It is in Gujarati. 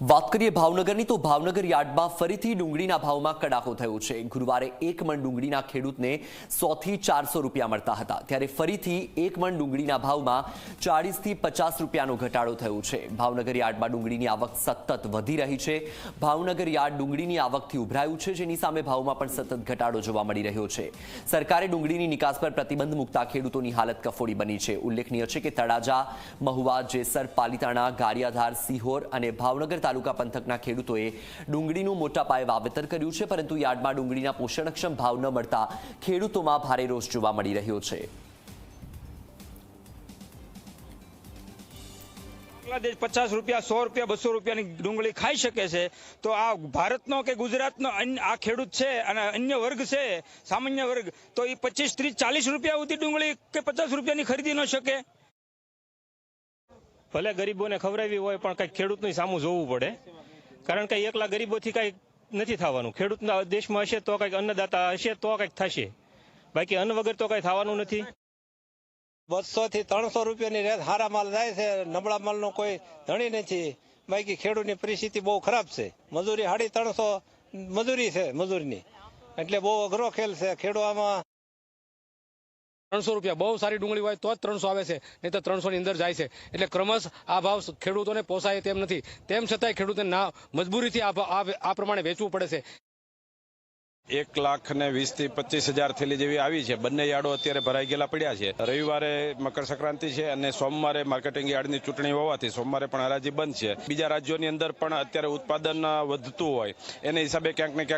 વાત કરીએ ભાવનગરની, તો ભાવનગર યાર્ડમાં ફરીથી ડુંગળીના ભાવમાં કડાકો થયો છે. ગુરુવારે એક મણ ડુંગળીના ખેડૂતને સોથી ચારસો રૂપિયા મળતા હતા. ત્યારે ફરીથી એક મણ ડુંગળીના ભાવમાં ચાળીસથી પચાસ રૂપિયાનો ઘટાડો થયો છે. ભાવનગર યાર્ડમાં ડુંગળીની આવક સતત વધી રહી છે. ભાવનગર યાર્ડ ડુંગળીની આવકથી ઉભરાયું છે, જેની સામે ભાવમાં પણ સતત ઘટાડો જોવા મળી રહ્યો છે. સરકારે ડુંગળીની નિકાસ પર પ્રતિબંધ મૂકતા ખેડૂતોની હાલત કફોડી બની છે. ઉલ્લેખનીય છે કે તળાજા, મહુવા, જેસર, પાલીતાણા, ગારિયાધાર, સિહોર અને ભાવનગર તાલુકા પંથકના ખેડૂતોએ ડુંગળીનું મોટા પાયે વાવેતર કર્યું છે, પરંતુ યાર્ડમાં ડુંગળીના પોષણક્ષમ ભાવ ન મળતા ખેડૂતોમાં ભારે રોષ જોવા મળી રહ્યો છે. બાંગ્લાદેશ પચાસ રૂપિયા, સો રૂપિયા, બસો રૂપિયાની ડુંગળી ખાઈ શકે છે, તો આ ભારતનો કે ગુજરાતનો આ ખેડૂત છે અને અન્ય વર્ગ છે, સામાન્ય વર્ગ, તો એ પચીસ, ત્રીસ, ચાલીસ રૂપિયા સુધી ડુંગળી કે પચાસ રૂપિયાની ખરીદી ન શકે? ભલે ગરીબોને ખવડાવી હોય પણ કંઈક ખેડૂતની સામું જોવું પડે. કારણ કે એકલા ગરીબોથી કંઈક નથી થવાનું. ખેડૂતના દેશમાં હશે તો કંઈક અન્નદાતા હશે તો કંઈક થશે. બાકી અન્ન વગર તો કંઈ થવાનું નથી. બસો થી ત્રણસો રૂપિયાની રેત હારા માલ જાય છે. નબળા માલનો કોઈ ધણી નથી. બાકી ખેડૂતની પરિસ્થિતિ બહુ ખરાબ છે. મજૂરી સાડી ત્રણસો મજૂરી છે, મજૂરીની. એટલે બહુ અઘરો ખેલ છે. ખેડૂતમાં ત્રણસો રૂપિયા. બહુ સારી ડુંગળી હોય તો જ ત્રણસો આવે છે, નહીં તો ત્રણસો ની અંદર જાય છે. એટલે ક્રમશ આ ભાવ ખેડૂતોને પોસાય તેમ નથી. તેમ છતાંય ખેડૂતને ના, મજબૂરીથી આ પ્રમાણે વેચવું પડે છે. એક લાખ ને વીસથી પચીસ હજાર થેલી જેવી આવી છે. બંને યાર્ડો અત્યારે ભરાઈ ગયેલા પડ્યા છે. રવિવારે મકર સંક્રાંતિ છે અને સોમવારે માર્કેટિંગ યાર્ડની ચૂંટણી હોવાથી સોમવારે પણ હરાજી બંધ છે. બીજા રાજ્યોની અંદર પણ અત્યારે ઉત્પાદન વધતું હોય. એને હિસાબે ક્યાંક ને ક્યાંક